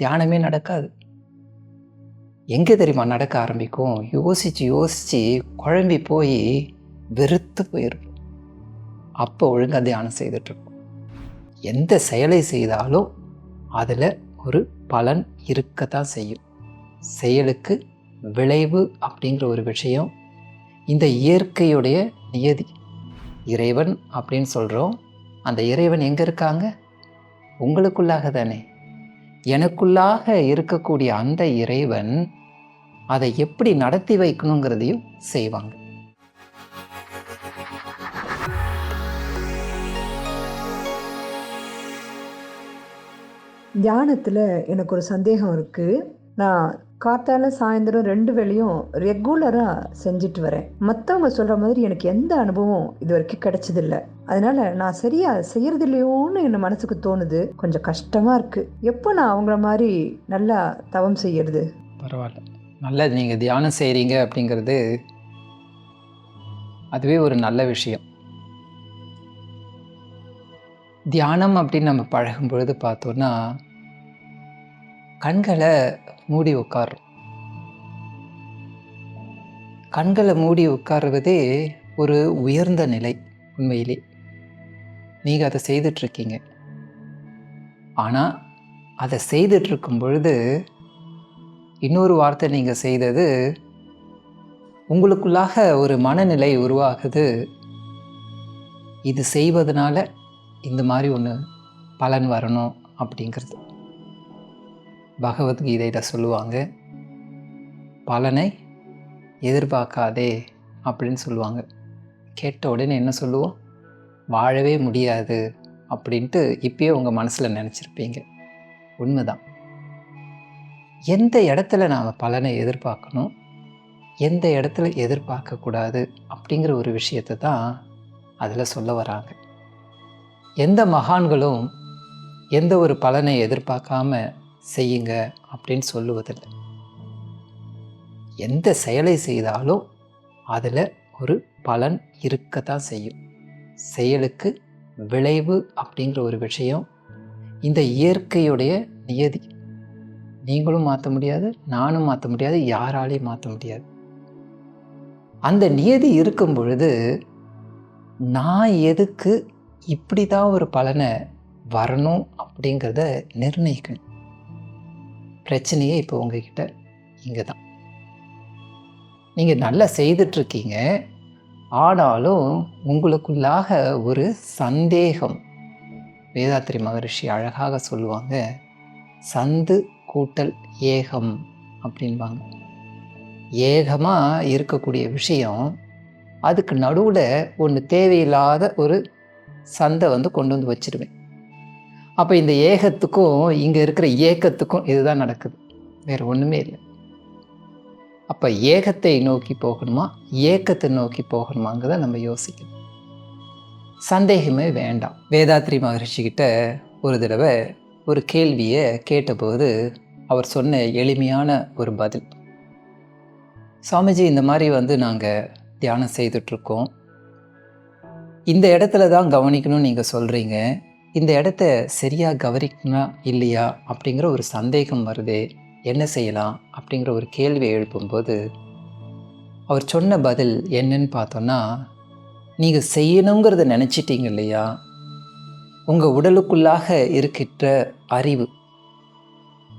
தியானமே நடக்காது. எங்கே தெரியுமா நடக்க ஆரம்பிக்கும்? யோசித்து யோசித்து குழம்பி போய் வெறுத்து போயிருப்போம். அப்போ ஒழுங்காக தியானம் செய்துட்ருக்கோம் எந்த செயலை செய்தாலும் அதில் ஒரு பலன் இருக்கத்தான் செய்யும். செயலுக்கு விளைவு அப்படிங்கிற ஒரு விஷயம் இந்த இயற்கையுடைய நியதி. இறைவன் அப்படின்னு சொல்கிறோம் அந்த இறைவன் எங்கே இருக்காங்க? உங்களுக்குள்ளாக தானே எனக்குள்ளாக இருக்கக்கூடிய அந்த இறைவன் அதை எப்படி நடத்தி வைக்கணுங்கிறதையும் செய்வாங்க. தியானத்தில் எனக்கு ஒரு சந்தேகம் இருக்குது நான் காத்தால சாயந்தரம் ரெண்டு வேளையும் ரெகுலராக செஞ்சுட்டு வரேன். மற்றவங்க சொல்கிற மாதிரி எனக்கு எந்த அனுபவம் இது வரைக்கும் கிடைச்சதில்ல. அதனால நான் சரியாக செய்யறதில்லையோன்னு என் மனசுக்கு தோணுது. கொஞ்சம் கஷ்டமாக இருக்குது எப்போ நான் அவங்கள மாதிரி நல்லா தவம் செய்யறது? பரவாயில்ல. நல்லது. நீங்கள் தியானம் செய்கிறீங்க அப்படிங்கிறது அதுவே ஒரு நல்ல விஷயம். தியானம் அப்படின்னு நம்ம பழகும் பொழுது பார்த்தோன்னா கண்களை மூடி உட்காரும் கண்களை மூடி உட்காருவதே ஒரு உயர்ந்த நிலை உண்மையிலே. நீங்கள் அதை செய்துட்ருக்கீங்க. ஆனால் அதை செய்துட்ருக்கும் பொழுது இன்னொரு வார்த்தை நீங்கள் செய்தது உங்களுக்குள்ளாக ஒரு மனநிலை உருவாகுது. இது செய்வதனால இந்த மாதிரி ஒன்று பலன் வரணும் அப்படிங்கிறது. பகவத்கீதையில் சொல்லுவாங்க பலனை எதிர்பார்க்காதே அப்படின்னு சொல்லுவாங்க. கேட்ட உடனே என்ன சொல்லுவோம்? வாழவே முடியாது அப்படின்ட்டு இப்பயே உங்கள் மனசில் நினச்சிருப்பீங்க. உண்மைதான். எந்த இடத்துல நாம் பலனை எதிர்பார்க்கணும்? எந்த இடத்துல எதிர்பார்க்கக்கூடாது அப்படிங்கிற ஒரு விஷயத்தை தான் அதில் சொல்ல வராங்க. எந்த மகான்களும் எந்த ஒரு பலனை எதிர்பார்க்காம செய்யுங்க அப்படின்னு சொல்லுவதில்லை. எந்த செயலை செய்தாலும் அதில் ஒரு பலன் இருக்கத்தான் செய்யும். செயலுக்கு விளைவு அப்படிங்கிற ஒரு விஷயம் இந்த இயற்கையுடைய நியதி. நீங்களும் மாற்ற முடியாது நானும் மாற்ற முடியாது யாராலையும் மாற்ற முடியாது. அந்த நியதி இருக்கும் பொழுது நான் எதுக்கு இப்படி தான் ஒரு பலனை வரணும் அப்படிங்கிறத நிர்ணயிக்கணும். பிரச்சனையே இப்போ உங்ககிட்ட இங்கே தான் நீங்கள் நல்லா செய்துட்ருக்கீங்க. ஆனாலும் உங்களுக்குள்ளாக ஒரு சந்தேகம். வேதாத்திரி மகரிஷி அழகாக சொல்லுவாங்க சந்து கூட்டல் ஏகம் அப்படின்பாங்க. ஏகமாக இருக்கக்கூடிய விஷயம் அதுக்கு நடுவில் ஒன்று தேவையில்லாத ஒரு சந்தை வந்து கொண்டு வந்து வச்சிருவேன். அப்போ இந்த ஏகத்துக்கும் இங்கே இருக்கிற ஏக்கத்துக்கும் இதுதான் நடக்குது. வேறு ஒன்றுமே இல்லை. அப்போ ஏகத்தை நோக்கி போகணுமா? ஏக்கத்தை நோக்கி போகணுமாங்கிறத நம்ம யோசிக்கணும். சந்தேகமே வேண்டாம். வேதாத்ரி மகரிஷிக்கிட்ட ஒரு தடவை ஒரு கேள்வியை கேட்டபோது அவர் சொன்ன எளிமையான ஒரு பதில். சுவாமிஜி இந்த மாதிரி வந்து நாங்கள் தியானம் செய்துட்ருக்கோம். இந்த இடத்துல தான் கவனிக்கணும்னு நீங்கள் சொல்கிறீங்க இந்த இடத்த சரியாக கவனிக்கணும் இல்லையா அப்படிங்கிற ஒரு சந்தேகம் வருதே. என்ன செய்யலாம் அப்படிங்கிற ஒரு கேள்வியை எழுப்பும்போது அவர் சொன்ன பதில் என்னன்னு பார்த்தோன்னா நீங்கள் செய்யணுங்கிறத நினச்சிட்டீங்க இல்லையா? உங்கள் உடலுக்குள்ளாக இருக்கின்ற அறிவு.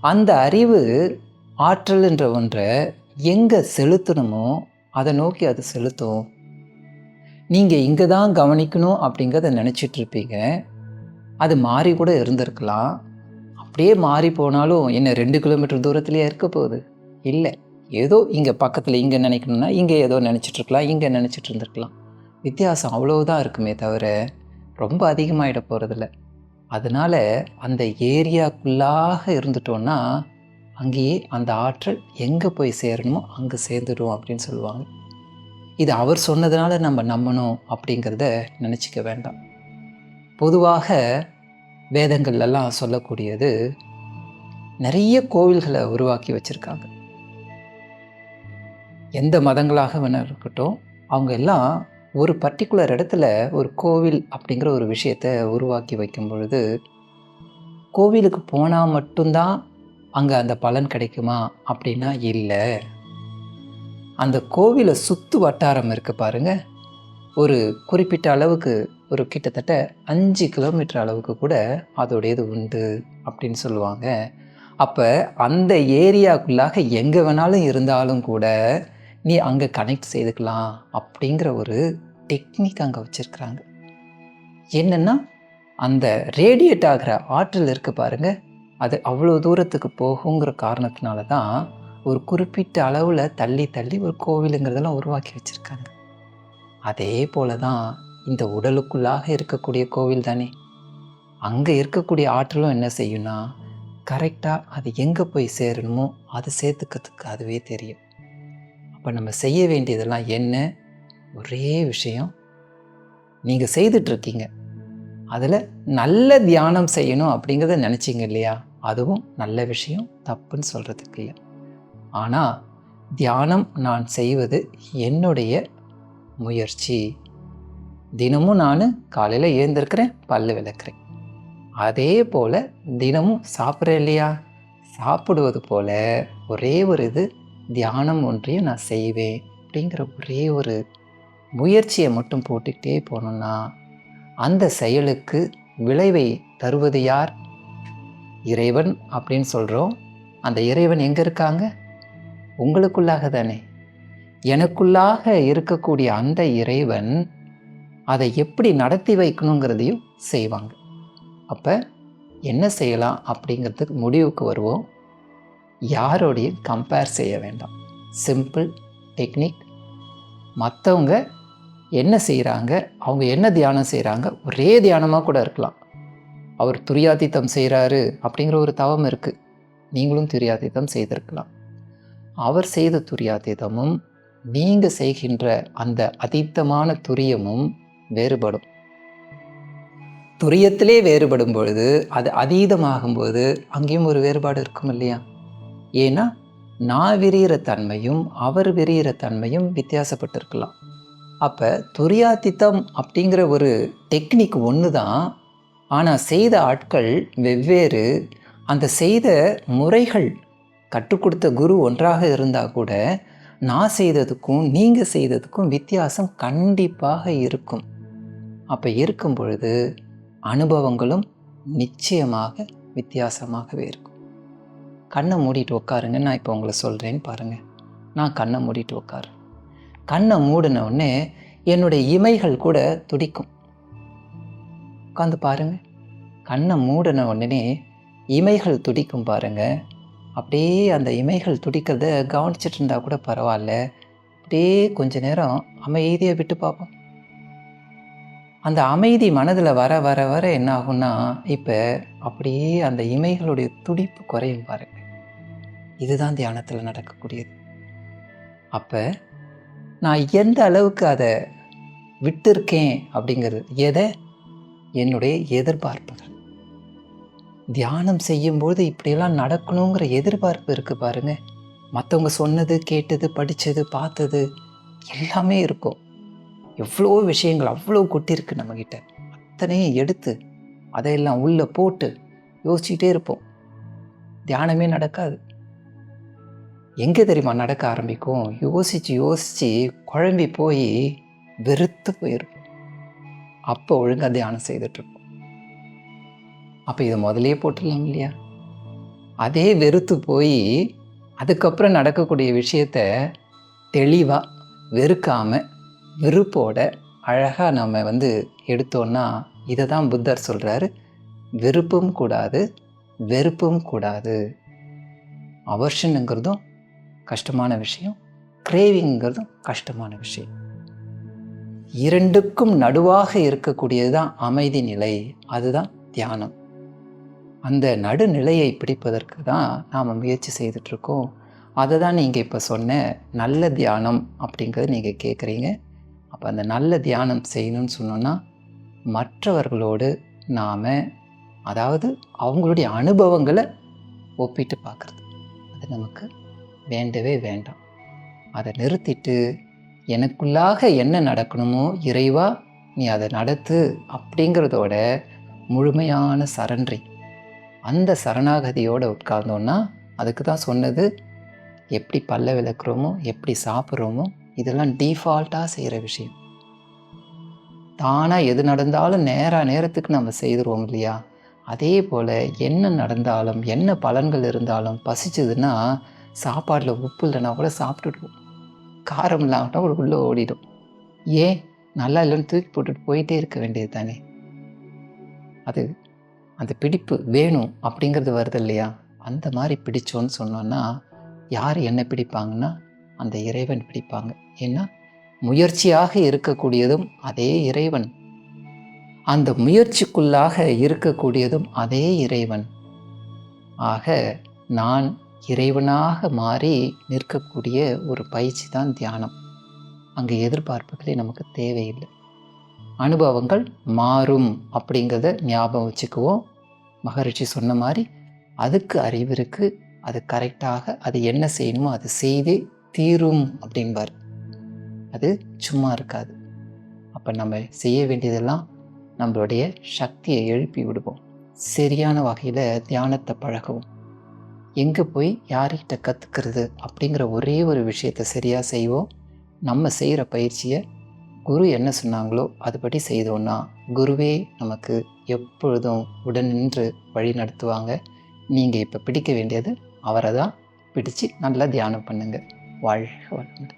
அந்த அறிவு ஆற்றல்ன்ற ஒன்றை எங்கே செலுத்தணுமோ அதை நோக்கி அது செலுத்தும். நீங்கள் இங்கே தான் கவனிக்கணும் அப்படிங்கிறத நினச்சிட்டு இருப்பீங்க. அது மாறி கூட இருந்திருக்கலாம். அப்படியே மாறி போனாலும் என்ன ரெண்டு கிலோமீட்டர் தூரத்துலேயே இருக்க போகுது? இல்லை. ஏதோ இங்கே பக்கத்தில் இங்கே நினைக்கணும்னா இங்கே ஏதோ நினச்சிட்ருக்கலாம் இங்கே நினச்சிட்டு இருந்திருக்கலாம். வித்தியாசம் அவ்வளோதான் இருக்குமே தவிர ரொம்ப அதிகமாகிட போகிறதில்ல அதனால் அந்த ஏரியாக்குள்ளாக இருந்துட்டோன்னா அங்கேயே அந்த ஆற்றல் எங்கே போய் சேரணுமோ அங்கே சேர்ந்துடும் அப்படின்னு சொல்லுவாங்க. இது அவர் சொன்னதுனால நம்ம நம்பணும் அப்படிங்கிறத நினச்சிக்க வேண்டாம். பொதுவாக வேதங்கள்லாம் சொல்லக்கூடியது நிறைய கோவில்களை உருவாக்கி வச்சுருக்காங்க. எந்த மதங்களாக வேணா இருக்கட்டும் அவங்க எல்லாம் ஒரு பர்டிகுலர் இடத்துல ஒரு கோவில் அப்படிங்கிற ஒரு விஷயத்தை உருவாக்கி வைக்கும் பொழுது கோவிலுக்கு போனால் மட்டும்தான் அங்கே அந்த பலன் கிடைக்குமா அப்படின்னா இல்லை. அந்த கோவிலை சுற்று வட்டாரம் இருக்குது பாருங்கள் ஒரு குறிப்பிட்ட அளவுக்கு ஒரு கிட்டத்தட்ட அஞ்சு கிலோமீட்டர் அளவுக்கு கூட அதோடையது உண்டு அப்படின்னு சொல்லுவாங்க. அப்போ அந்த ஏரியாக்குள்ளாக எங்கே வேணாலும் இருந்தாலும் கூட நீ அங்கே கனெக்ட் செய்துக்கலாம் அப்படிங்கிற ஒரு டெக்னிக் அங்கே வச்சுருக்குறாங்க. என்னென்னா அந்த ரேடியேட் ஆகிற ஆற்றல் இருக்குது பாருங்க அது அவ்வளோ தூரத்துக்கு போகுங்கிற காரணத்தினால தான் ஒரு குறிப்பிட்ட அளவில் தள்ளி தள்ளி ஒரு கோவிலுங்கிறதெல்லாம் உருவாக்கி வச்சுருக்காங்க. அதே போல தான் இந்த உடலுக்குள்ளாக இருக்கக்கூடிய கோவில் தானே? அங்கே இருக்கக்கூடிய ஆற்றலும் என்ன செய்யும்னா கரெக்டாக அது எங்கே போய் சேரணுமோ அது சேர்த்துக்கிறதுக்கு அதுவே தெரியும். அப்போ நம்ம செய்ய வேண்டியதெல்லாம் என்ன? ஒரே விஷயம். நீங்கள் செய்துட்ருக்கீங்க. அதில் நல்ல தியானம் செய்யணும் அப்படிங்கிறத நினச்சிங்க இல்லையா? அதுவும் நல்ல விஷயம் தப்புன்னு சொல்கிறதுக்கு இல்லை. ஆனால் தியானம் நான் செய்வது என்னுடைய முயற்சி. தினமும் நான் காலையில் எழுந்திருக்கிறேன் பல்லு விளக்குறேன். அதே போல் தினமும் சாப்பிட்றேன் இல்லையா? சாப்பிடுவது போல் ஒரே ஒரு இது தியானம் ஒன்றையும் நான் செய்வேன் அப்படிங்கிற ஒரே ஒரு முயற்சியை மட்டும் போட்டுக்கிட்டே போனோம்னா அந்த செயலுக்கு விளைவை தருவது யார்? இறைவன் அப்படின்னு சொல்கிறோம் அந்த இறைவன் எங்கே இருக்காங்க? உங்களுக்குள்ளாக தானே எனக்குள்ளாக இருக்கக்கூடிய அந்த இறைவன் அதை எப்படி நடத்தி வைக்கணுங்கிறதையும் செய்வாங்க. அப்போ என்ன செய்யலாம் அப்படிங்கிறதுக்கு முடிவுக்கு வருவோம். யாரோடையும் கம்பேர் செய்ய வேண்டாம். சிம்பிள் டெக்னிக் மற்றவங்க என்ன செய்கிறாங்க அவங்க என்ன தியானம் செய்கிறாங்க ஒரே தியானமாக கூட இருக்கலாம். அவர் துரியாதித்தம் செய்கிறாரு அப்படிங்கிற ஒரு தவம் இருக்குது நீங்களும் துரியாதித்தம் செய்திருக்கலாம். அவர் செய்த துரியாதீதமும் நீங்கள் செய்கின்ற அந்த அதீத்தமான துரியமும் வேறுபடும். துரியத்திலே வேறுபடும் பொழுது அது அதீதமாகும்போது அங்கேயும் ஒரு வேறுபாடு இருக்கும் இல்லையா? ஏன்னா நான் விரிகிற தன்மையும் அவர் விரிகிற தன்மையும் வித்தியாசப்பட்டிருக்கலாம். அப்போ துரியாதித்தம் அப்படிங்கிற ஒரு டெக்னிக் ஒன்று தான் ஆனால் செய்த ஆட்கள் வெவ்வேறு. அந்த செய்த முறைகள் கற்றுக் கொடுத்த குரு ஒன்றாக இருந்தால் கூட நான் செய்ததுக்கும் நீங்கள் செய்ததுக்கும் வித்தியாசம் கண்டிப்பாக இருக்கும். அப்போ இருக்கும் பொழுது அனுபவங்களும் நிச்சயமாக வித்தியாசமாகவே இருக்கும். கண்ணை மூடிட்டு உட்காருங்க நான் இப்போ உங்களை சொல்கிறேன்னு பாருங்கள் நான் கண்ணை மூடிட்டு உட்காரு கண்ணை மூடின உடனே என்னுடைய இமைகள் கூட துடிக்கும். உட்காந்து பாருங்கள் கண்ணை மூடின உடனே இமைகள் துடிக்கும் பாருங்கள் அப்படியே அந்த இமைகள் துடிக்கிறத கவனிச்சிட்டு இருந்தால் கூட பரவாயில்ல. அப்படியே கொஞ்ச நேரம் அமைதியை விட்டு பார்ப்போம். அந்த அமைதி மனதில் வர வர வர என்ன ஆகும்னா இப்போ அப்படியே அந்த இமைகளுடைய துடிப்பு குறையும் பாருங்க இதுதான் தியானத்தில் நடக்கக்கூடியது. அப்போ நான் எந்த அளவுக்கு அதை விட்டுருக்கேன் அப்படிங்கிறது எதை? என்னுடைய எதிர்பார்ப்புகள். தியானம் செய்யும்போது இப்படியெல்லாம் நடக்கணுங்கிற எதிர்பார்ப்பு இருக்குது பாருங்க. மற்றவங்க சொன்னது கேட்டது படித்தது பார்த்தது எல்லாமே இருக்கும். எவ்வளோ விஷயங்கள் அவ்வளோ கொட்டியிருக்கு நம்மக்கிட்ட அத்தனையும் எடுத்து அதையெல்லாம் உள்ளே போட்டு யோசிச்சுட்டே இருப்போம். தியானமே நடக்காது. எங்கே தெரியுமா நடக்க ஆரம்பிக்கும்? யோசித்து யோசித்து குழம்பி போய் வெறுத்து போயிருக்கும் அப்போ ஒழுங்காக தியானம் செய்துட்ருப்போம் அப்போ இதை முதலே போட்டுடலாம் இல்லையா? அதே வெறுத்து போய் அதுக்கப்புறம் நடக்கக்கூடிய விஷயத்த தெளிவாக வெறுக்காமல் வெறுப்போட அழகாக நம்ம வந்து எடுத்தோன்னா இதை தான் புத்தர் சொல்கிறாரு வெறுப்பும் கூடாது வெறுப்பும் கூடாது. அவர்ஷனுங்கிறதும் கஷ்டமான விஷயம் கிரேவிங்கிறதும் கஷ்டமான விஷயம். இரண்டுக்கும் நடுவாக இருக்கக்கூடியது தான் அமைதி நிலை அதுதான் தியானம். அந்த நடுநிலையை பிடிப்பதற்கு தான் நாம் முயற்சி செய்துட்ருக்கோம். அதை தான் நீங்கள் இப்போ சொன்ன நல்ல தியானம் அப்படிங்கிறது நீங்கள் கேட்குறீங்க அப்போ அந்த நல்ல தியானம் செய்யணும்னு சொன்னோன்னா மற்றவர்களோடு நாம் அதாவது அவங்களுடைய அனுபவங்களை ஒப்பிட்டு பார்க்குறது அது நமக்கு வேண்டவே வேண்டாம். அதை நிறுத்திட்டு எனக்குள்ளாக என்ன நடக்கணுமோ இறைவா நீ அதை நடத்து அப்படிங்கிறதோட முழுமையான சரன்றி அந்த சரணாகதியோடு உட்கார்ந்தோன்னா அதுக்கு தான் சொன்னது எப்படி பல்ல விளக்குறோமோ எப்படி சாப்பிட்றோமோ இதெல்லாம் டீஃபால்ட்டாக செய்கிற விஷயம். தானாக எது நடந்தாலும் நேராக நேரத்துக்கு நம்ம செய்துருவோம் இல்லையா? அதே போல் என்ன நடந்தாலும் என்ன பலன்கள் இருந்தாலும் பசிச்சதுன்னா சாப்பாட்டில் உப்பு இல்லைன்னா கூட சாப்பிட்டுடுவோம். காரம் இல்லாமட்டா கூட உள்ளே ஓடிடும். ஏன்? நல்லா இல்லைன்னு தூக்கி போட்டுட்டு போயிட்டே இருக்க வேண்டியது தானே? அது அந்த பிடிப்பு வேணும் அப்படிங்கிறது வருது இல்லையா? அந்த மாதிரி பிடிச்சோன்னு சொன்னோன்னா யார் என்ன பிடிப்பாங்கன்னா அந்த இறைவன் பிடிப்பாங்க. ஏன்னா முயற்சியாக இருக்கக்கூடியதும் அதே இறைவன். அந்த முயற்சிக்குள்ளாக இருக்கக்கூடியதும் அதே இறைவன். ஆக நான் இறைவனாக மாறி நிற்கக்கூடிய ஒரு பயிற்சி தான் தியானம். அங்கே எதிர்பார்ப்புகளே நமக்கு தேவையில்லை. அனுபவங்கள் மாறும் அப்படிங்கிறத ஞாபகம் வச்சுக்குவோம். மகரிஷி சொன்ன மாதிரி அதுக்கு அறிவு இருக்குது அது கரெக்டாக அது என்ன செய்யணுமோ அது செய்து தீரும் அப்படின்பார் அது சும்மா இருக்காது. அப்போ நம்ம செய்ய வேண்டியதெல்லாம் நம்மளுடைய சக்தியை எழுப்பி விடுவோம். சரியான வகையில் தியானத்தை பழகவும். எங்கே போய் யார்கிட்ட கற்றுக்கிறது அப்படிங்கிற ஒரே ஒரு விஷயத்தை சரியாக செய்வோம். நம்ம செய்கிற பயிற்சியை குரு என்ன சொன்னாங்களோ அதுபடி செய்தோன்னா குருவே நமக்கு எப்பொழுதும் உடன் நின்று வழி நடத்துவாங்க. நீங்கள் இப்போ பிடிக்க வேண்டியது அவரை தான். பிடிச்சு நல்லா தியானம் பண்ணுங்கள் வாழ்க வளமுடன்.